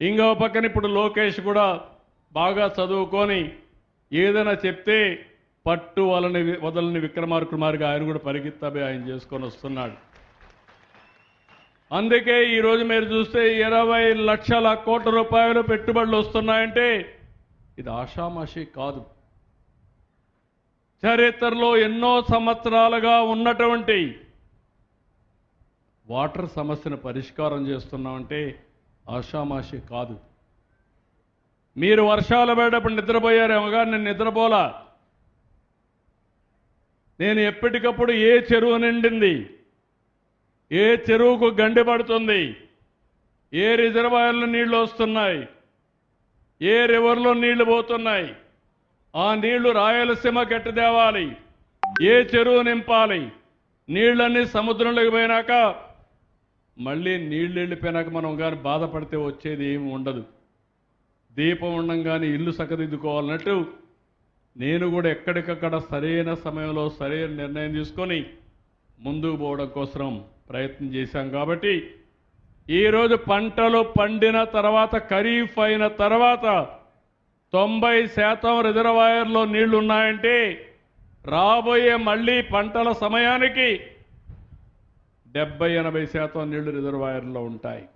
ఇంకో పక్కన ఇప్పుడు లోకేష్ కూడా బాగా చదువుకొని ఏదైనా చెప్తే పట్టు వలని వదలని విక్రమార్కుడు మారిగా ఆయన కూడా పరిగెత్తబే ఆయన చేసుకొని వస్తున్నాడు. అందుకే ఈరోజు మీరు చూస్తే ఇరవై లక్షల కోట్ల రూపాయలు పెట్టుబడులు వస్తున్నాయంటే ఇది ఆషామాషి కాదు. చరిత్రలో ఎన్నో సంవత్సరాలుగా ఉన్నటువంటి వాటర్ సమస్యను పరిష్కారం చేస్తున్నామంటే ఆషామాషి కాదు. మీరు వర్షాలు పడేటప్పుడు నిద్రపోయారేమో కానీ నేను నిద్రపోలా? నేను ఎప్పటికప్పుడు ఏ చెరువు నిండింది? ఏ చెరువుకు గండి పడుతుంది? ఏ రిజర్వాయర్లో నీళ్ళు వస్తున్నాయి? ఏ రివర్లో నీళ్ళు పోతున్నాయి? ఆ నీళ్ళు రాయలసీమ గట్టి తేవాలి ఏ చెరువు నింపాలి? నీళ్ళన్నీ సముద్రంలోకి పోయినాక మళ్ళీ నీళ్ళు వెళ్ళిపోయినాక మనం కానీ బాధపడితే వచ్చేది ఏమి ఉండదు. దీపం ఉండంగానే ఇల్లు సక్కదిద్దుకోవాలన్నట్టు నేను కూడా ఎక్కడికక్కడ సరైన సమయంలో సరైన నిర్ణయం తీసుకొని ముందుకు పోవడం కోసం ప్రయత్నం చేశాం కాబట్టి ఈరోజు పంటలు పండిన తర్వాత ఖరీఫ్ అయిన తర్వాత తొంభై శాతం రిజర్వాయర్లో నీళ్ళు ఉన్నాయంటే రాబోయే మళ్ళీ పంటల సమయానికి డెబ్బై ఎనభై శాతం నీళ్ళు రిజర్వాయర్లో ఉంటాయి.